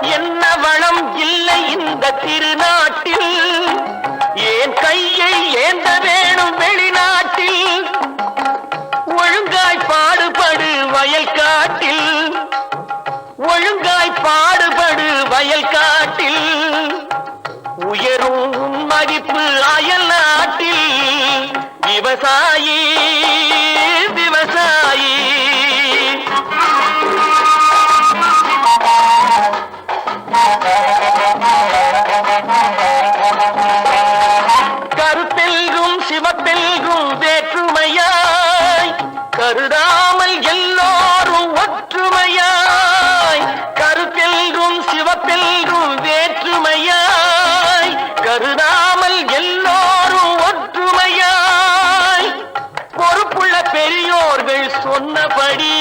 என்ன வளம் இல்லை இந்த திருநாட்டில்? ஏன் கையை ஏந்த வேணும் வெளிநாட்டில்? ஒழுங்காய் பாடுபடு வயல் காட்டில். ஒழுங்காய் பாடுபடு வயல் காட்டில். உயரும் மதிப்பு அயல் நாட்டில். விவசாயி என்றும் வேற்றுமையாய் கருதாமல் எல்லோரும் ஒற்றுமையாய். கருப்பெல்லும் சிவப்பெல்லும் வேற்றுமையாய். கருதாமல் எல்லோரும் ஒற்றுமையாய். பொறுப்புள்ள பெரியோர்கள் சொன்னபடி